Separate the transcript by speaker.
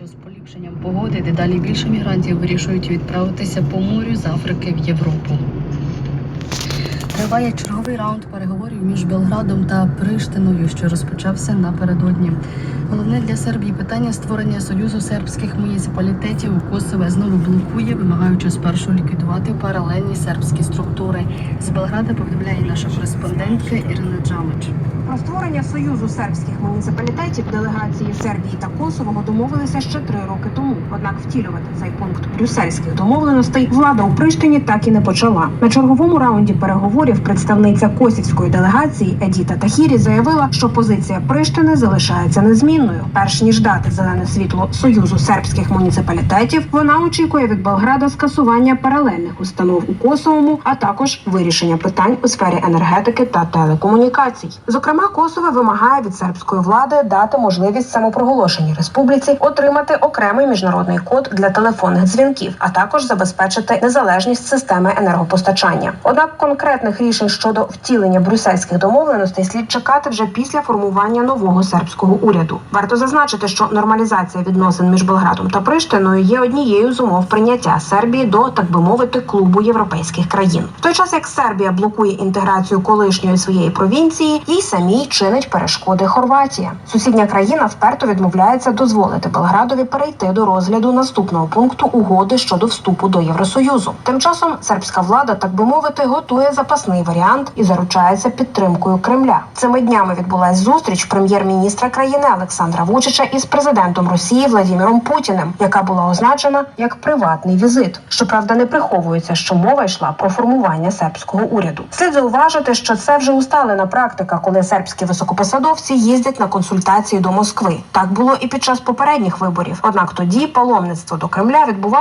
Speaker 1: Що з поліпшенням погоди дедалі більше мігрантів вирішують відправитися по морю з Африки в Європу. Триває черговий раунд переговорів між Белградом та Приштиною, що розпочався напередодні. Головне для Сербії питання створення союзу сербських муніципалітетів у Косове знову блокує, вимагаючи спершу ліквідувати паралельні сербські структури. З Белграда повідомляє наша кореспондентка Ірина Джамич.
Speaker 2: Про створення союзу сербських муніципалітетів делегації Сербії та Косового домовилися ще три роки тому. Однак втілювати цей пункт брюссельських домовленостей влада у Приштині так і не почала. На черговому раунді переговорів представниця косівської делегації Едіта Тахірі заявила, що позиція Приштини залишається незмінною. Перш ніж дати зелене світло союзу сербських муніципалітетів, вона очікує від Белграда скасування паралельних установ у Косовому, а також вирішення питань у сфері енергетики та телекомунікацій. Зокрема, Косово вимагає від сербської влади дати можливість самопроголошеній республіці отримати окремий міжнародний код для телефонних дзвінків, а також забезпечити незалежність системи енергопостачання. Однак конкретних рішень щодо втілення брюссельських домовленостей слід чекати вже після формування нового сербського уряду. Варто зазначити, що нормалізація відносин між Белградом та Приштиною є однією з умов прийняття Сербії до так би мовити клубу європейських країн. В той час як Сербія блокує інтеграцію колишньої своєї провінції, їй самій чинить перешкоди Хорватія. Сусідня країна вперто відмовляється дозволити Белградові перейти до розгляду наступного пункту угоди щодо вступу до Євросоюзу. Тим часом сербська влада, так би мовити, готує запасний варіант і заручається підтримкою Кремля. Цими днями відбулась зустріч прем'єр-міністра країни Олександра Вучича із президентом Росії Владіміром Путіним, яка була означена як приватний візит. Щоправда, не приховується, що мова йшла про формування сербського уряду. Слід зауважити, що це вже усталена практика, коли сербські високопосадовці їздять на консультації до Москви. Так було і під час попередніх виборів. Однак тоді паломництво до Кремля відбувалося